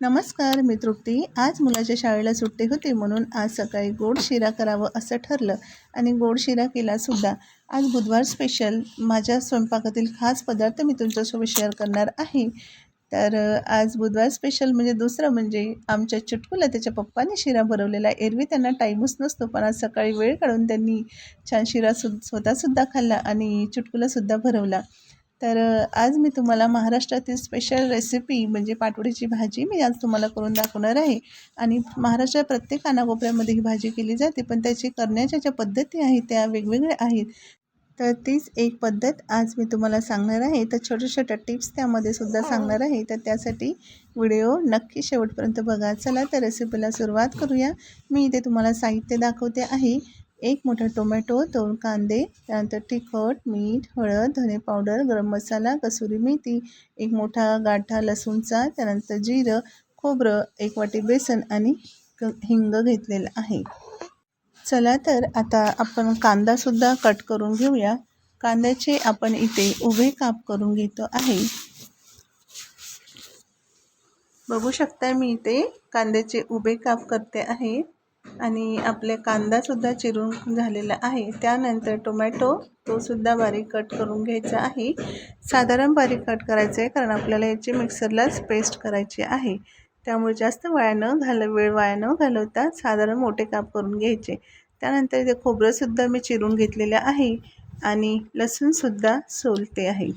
नमस्कार मी तृप्ती. आज मुलाच्या शाळेला सुट्टी होती म्हणून आज सकाळी गोड शिरा करावं असं ठरलं आणि गोड शिरा केलासुद्धा. आज बुधवार स्पेशल माझ्या स्वयंपाकातील खास पदार्थ मी तुमच्यासोबत शेअर करणार आहे. तर आज बुधवार स्पेशल म्हणजे दुसरं म्हणजे आमच्या चुटकूला त्याच्या पप्पाने शिरा भरवलेला. एरवी त्यांना टाईमच नसतो पण आज सकाळी वेळ काढून त्यांनी छान शिरा सु स्वतःसुद्धा खाल्ला आणि चुटकुलासुद्धा भरवला. तर आज मी तुम्हाला महाराष्ट्रातील स्पेशल रेसिपी म्हणजे पाटवडीची भाजी मी आज तुम्हाला करून दाखवणार आहे. आणि महाराष्ट्रात प्रत्येक कानाकोपऱ्यामध्ये ही भाजी केली जाते पण त्याची करण्याच्या ज्या पद्धती आहेत त्या वेगवेगळ्या आहेत. तर तीच एक पद्धत आज मी तुम्हाला सांगणार आहे. तर छोट्या छोट्या टिप्स त्यामध्ये सुद्धा सांगणार आहे. तर त्यासाठी व्हिडिओ नक्की शेवटपर्यंत बघा. चला तर रेसिपीला सुरुवात करूया. मी इथे तुम्हाला साहित्य दाखवते आहे. एक मोठा टोमॅटो दोन कांदे त्यानंतर तिखट मीठ हळद धने पावडर गरम मसाला कसुरी मेथी एक मोठा गाठा लसूणचा त्यानंतर जिरं खोबरं एक वाटी बेसन आणि क- हिंग घेतलेलं आहे. चला तर आता आपण कांदासुद्धा कट करून घेऊया. कांद्याचे आपण इथे उभे काप करून घेतो आहे. बघू शकता मी इथे कांद्याचे उभे काप करते आहे. आणि आपले कांदासुद्धा चिरून झालेला आहे. त्यानंतर टोमॅटो तोसुद्धा बारीक कट करून घ्यायचा आहे. साधारण बारीक कट करायचं आहे कारण आपल्याला याची मिक्सरलाच पेस्ट करायची आहे. त्यामुळे जास्त वाया न घाल वेळ वाया न घालवता साधारण मोठे काप करून घ्यायचे. त्यानंतर इथे खोबरंसुद्धा मी चिरून घेतलेलं आहे आणि लसूणसुद्धा सोलते आहे.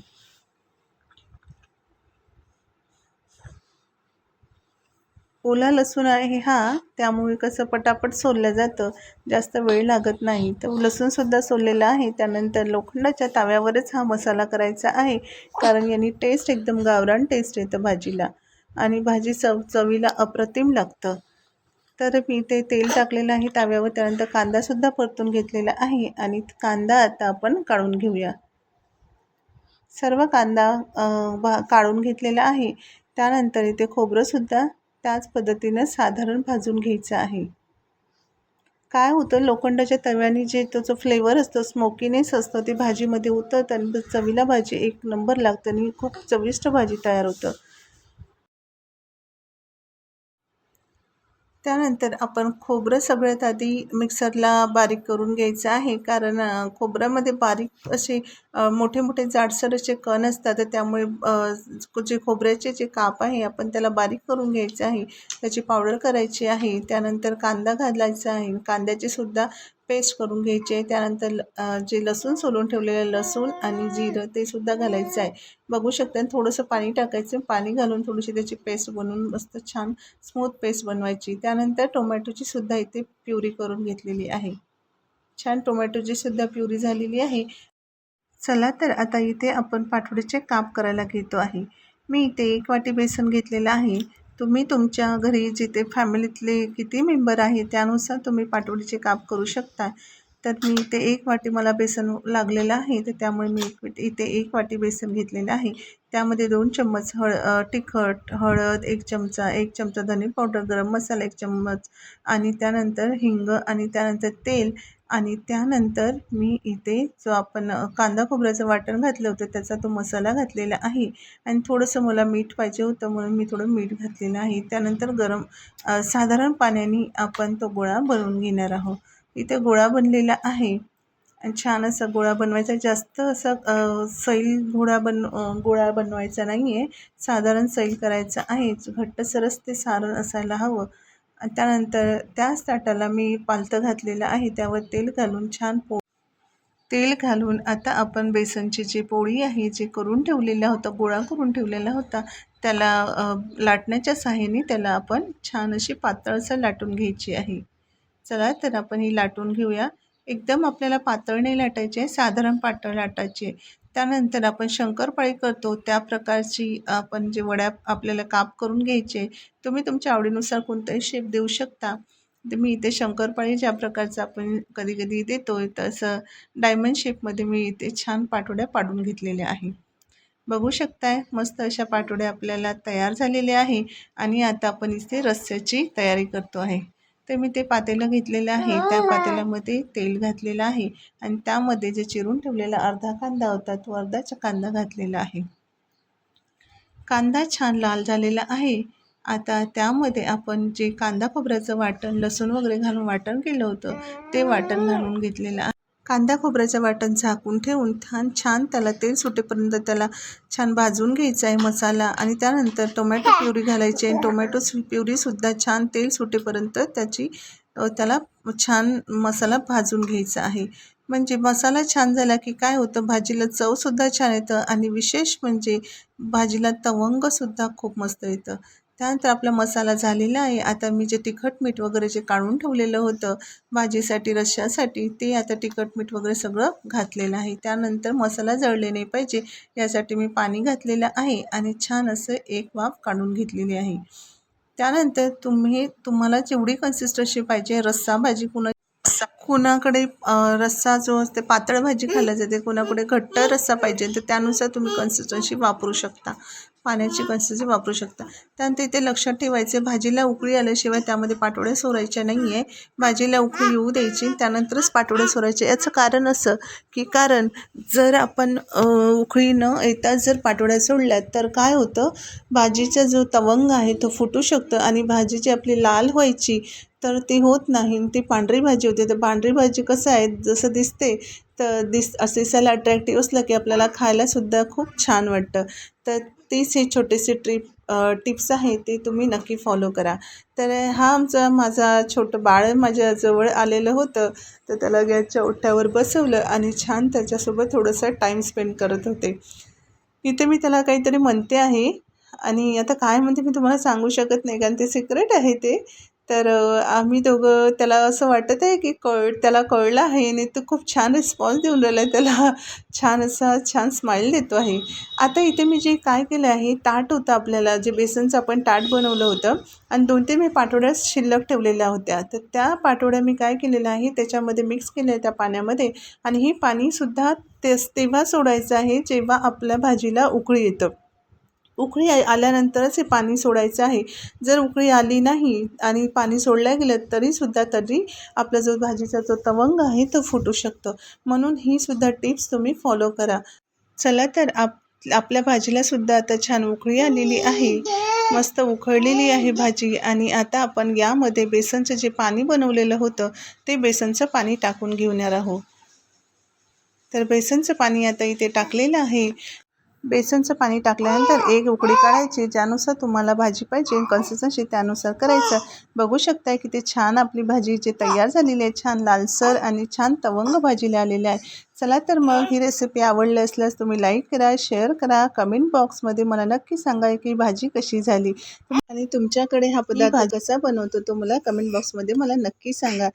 ओला लसूण आहे हा त्यामुळे कसं पटापट सोललं जातं. जास्त वेळ लागत नाही. तर लसूणसुद्धा सोललेला आहे. त्यानंतर लोखंडाच्या ताव्यावरच हा मसाला करायचा आहे. कारण यांनी टेस्ट एकदम गावरान टेस्ट येतं भाजीला. आणि भाजी चव चवीला अप्रतिम लागतं. तर मी ते तेल टाकलेलं आहे ताव्यावर. त्यानंतर कांदासुद्धा परतून घेतलेला आहे. आणि कांदा आता आपण काढून घेऊया. सर्व कांदा भा काढून घेतलेला आहे. त्यानंतर इथे खोबरंसुद्धा त्याच पद्धतीनं साधारण भाजून घ्यायचं आहे. काय होतं लोखंडाच्या तव्याने जे तो जो फ्लेवर असतो स्मोकीनेस असतो ते भाजीमध्ये उतरतं आणि चवीला भाजी एक नंबर लागतं आणि खूप चविष्ट भाजी तयार होतं. त्यानंतर आपण खोबरं सगळ्यात आधी मिक्सरला बारीक करून घ्यायचं आहे. कारण खोबऱ्यामध्ये बारीक असे मोठे मोठे जाडसर असे कण असतात. तर त्यामुळे जे खोबऱ्याचे जे काप आहे आपण त्याला बारीक करून घ्यायचं आहे. त्याची पावडर करायची आहे. त्यानंतर कांदा घालायचा आहे. कांद्याचे सुद्धा पेस्ट करून घ्यायची. आहे त्यानंतर जे लसूण सोलून ठेवलेलं लसूण आणि जिरं ते सुद्धा घालायचं आहे. बघू शकता आणि थोडंसं पाणी टाकायचं पाणी घालून थोडीशी त्याची पेस्ट बनवून मस्त छान स्मूथ पेस्ट बनवायची. त्यानंतर टोमॅटोची सुद्धा इथे प्युरी करून घेतलेली आहे. छान टोमॅटोची सुद्धा प्युरी झालेली आहे. चला तर आता इथे आपण पाठवडीचे काप करायला घेतो आहे. मी इथे एक वाटी बेसन घेतलेलं आहे. तुम्ही तुमच्या घरी जिथे फॅमिलीतले किती मेंबर आहे त्यानुसार तुम्ही पाटवडीचे काप करू शकता. तर मी इथे एक वाटी मला बेसन लागलेलं आहे तर त्यामुळे मी एक इथे एक वाटी बेसन घेतलेलं आहे. त्यामध्ये दोन चम्मच हळ तिखट हळद एक चमचा एक चमचा धने पावडर गरम मसाला एक चम्मच आणि त्यानंतर हिंग आणि त्यानंतर तेल आणि त्यानंतर मी इथे जो आपण कांदा खोबऱ्याचं वाटण घातलं होतं त्याचा तो मसाला घातलेला आहे. आणि थोडंसं मला मीठ पाहिजे होतं म्हणून मी थोडं मीठ घातलेलं आहे. त्यानंतर गरम साधारण पाण्याने आपण तो गोळा बनवून घेणार आहोत. इथे गोळा बनलेला आहे. आणि छान असा गोळा बनवायचा. जास्त असा सैल गोळा बन गोळा बनवायचा नाही आहे साधारण सैल करायचा आहे. घट्टसरच ते सारण असायला हवं. त्यानंतर त्याच ताटाला मी पालथं घातलेलं आहे. त्यावर तेल घालून छान पो तेल घालून आता आपण बेसनची जी पोळी आहे जी करून ठेवलेला होता गोळा करून ठेवलेला होता त्याला लाटण्याच्या सहाय्याने त्याला आपण छान अशी पातळसर लाटून घ्यायची आहे. चला तर आपण ही लाटून घेऊया. एकदम आपल्याला पातळ नाही लाटायची आहे साधारण पातळ लाटायची. आहे त्यानंतर आपण शंकरपाळी करतो त्या प्रकारची आपण जे वड्या आपल्याला काप करून घ्यायचे तुम्ही तुमच्या आवडीनुसार कोणताही शेप देऊ शकता. मी इथे शंकरपाळी ज्या प्रकारचं आपण कधी कधी देतो तसं डायमंड शेपमध्ये मी इथे छान पाटोड्या पाडून घेतलेल्या आहे बघू शकताय मस्त अशा पाटोड्या आपल्याला तयार झालेल्या आहे. आणि आता आपण इथे रस्स्याची तयारी करतो आहे. तर मी ते पातेलं घेतलेलं आहे. त्या पातेल्यामध्ये तेल घातलेलं आहे. आणि त्यामध्ये जे चिरून ठेवलेला अर्धा कांदा होता तो अर्धाचा कांदा घातलेला आहे. कांदा छान लाल झालेला आहे. आता त्यामध्ये आपण जे कांदा खोबऱ्याचं वाटण लसूण वगैरे घालून वाटण केलं होतं ते वाटण घालून घेतलेलं आहे. कांदा खोबऱ्याचं वाटण झाकून ठेवून छान छान त्याला तेल सुटेपर्यंत त्याला छान भाजून घ्यायचं आहे मसाला. आणि त्यानंतर टोमॅटो प्युरी घालायची आहे. टोमॅटो प्युरीसुद्धा छान तेल सुटेपर्यंत त्याची त्याला छान मसाला भाजून घ्यायचा आहे. म्हणजे मसाला छान झाला की काय होतं? भाजीला चवसुद्धा छान येतं आणि विशेष म्हणजे भाजीला तवंगसुद्धा खूप मस्त येतं. त्यानंतर आपला मसाला झालेला आहे. आता मी जे तिखट मीठ वगैरे जे काढून ठेवलेलं होतं भाजीसाठी रश्श्यासाठी ते आता तिखट मीठ वगैरे सगळं घातलेलं आहे. त्यानंतर मसाला जळले नाही पाहिजे यासाठी मी पाणी घातलेलं आहे आणि छान असं एक वाफ काढून घेतलेली आहे. त्यानंतर तुम्ही तुम्हाला जेवढी कन्सिस्टन्सी पाहिजे रस्सा भाजी कुणा कुणाकडे रस्सा जो असते पातळ भाजी खाल्ली जाते कुणाकडे घट्ट रस्सा पाहिजे तर त्यानुसार तुम्ही कन्सिस्टन्सी वापरू शकता. पाण्याची कन्सिस्टन्सी वापरू शकता. त्यानंतर इथे लक्षात ठेवायचे भाजीला उकळी आल्याशिवाय त्यामध्ये पाटोळ्या सोरायच्या नाही आहे भाजीला उकळी येऊ द्यायची त्यानंतरच पाटोळ्या सोरायचे. याचं कारण असं की कारण जर आपण उकळी न येता जर पाटोळ्या सोडल्या तर काय होतं? भाजीचा जो तवंग आहे तो फुटू शकतो आणि भाजी जी आपली लाल व्हायची तर ती होत नाही ती पांढरी भाजी होते. तर पांढरी भाजी कसं आहे? जसं दिसते तर दिस असं दिसायला अट्रॅक्टिव्ह असलं की आपल्याला खायलासुद्धा खूप छान वाटतं. तर तीच हे छोटेसे ट्रिप टिप्स आहे ते तुम्ही नक्की फॉलो करा. तर हा आमचा माझा छोटं बाळ माझ्याजवळ आलेलं होतं. तर त्याला गॅसच्या ओठ्यावर बसवलं आणि छान त्याच्यासोबत थोडंसं टाईम स्पेंड करत होते. इथे मी त्याला काहीतरी म्हणते आहे आणि आता काय म्हणते मी तुम्हाला सांगू शकत नाही कारण ते सिक्रेट आहे ते. तर आम्ही दोघं त्याला असं वाटत आहे की कळ त्याला कळलं आहे आणि तो खूप छान रिस्पॉन्स देऊन राहिला आहे. त्याला छान असा छान स्माईल देतो आहे. आता इथे मी जे काय केलं आहे ताट होतं आपल्याला जे बेसनचं आपण ताट बनवलं होतं आणि दोन ते मी पाठवड्या शिल्लक ठेवलेल्या होत्या. तर त्या पाठवड्या मी काय केलेलं आहे त्याच्यामध्ये मिक्स केलं आहे त्या पाण्यामध्ये आणि हे पाणीसुद्धा तेच तेव्हा सोडायचं आहे जेव्हा आपल्या भाजीला उकळी येतं. उकळी आल्यानंतरच हे पाणी सोडायचं आहे. जर उकळी आली नाही आणि पाणी सोडलं गेलं तरीसुद्धा तरी आपला जो भाजीचा जो तवंग आहे तो फुटू शकतो. म्हणून ही सुद्धा टिप्स तुम्ही फॉलो करा. चला तर आप आपल्या भाजीलासुद्धा आता छान उकळी आलेली आहे. मस्त उकळलेली आहे भाजी आणि आता आपण यामध्ये बेसनचं जे पाणी बनवलेलं होतं ते बेसनचं पाणी टाकून घेऊन आहोत. तर बेसनचं पाणी आता इथे टाकलेलं आहे. बेसनचं पाणी टाकल्यानंतर एक उकळी काढायची ज्यानुसार तुम्हाला भाजी पाहिजे कन्सिस्टन्सी त्यानुसार करायचं. बघू शकताय की ते छान आपली भाजी जे तयार झालेली आहे छान लालसर आणि छान तवंग भाजीला आलेले आहे. चला तर मग ही रेसिपी आवडली असल्यास तुम्ही लाईक करा शेअर करा कमेंट बॉक्समध्ये मला नक्की सांगा की भाजी कशी झाली. आणि तुमच्याकडे हा पदार्थ कसा बनवतो तो मला कमेंट बॉक्समध्ये मला नक्की सांगा.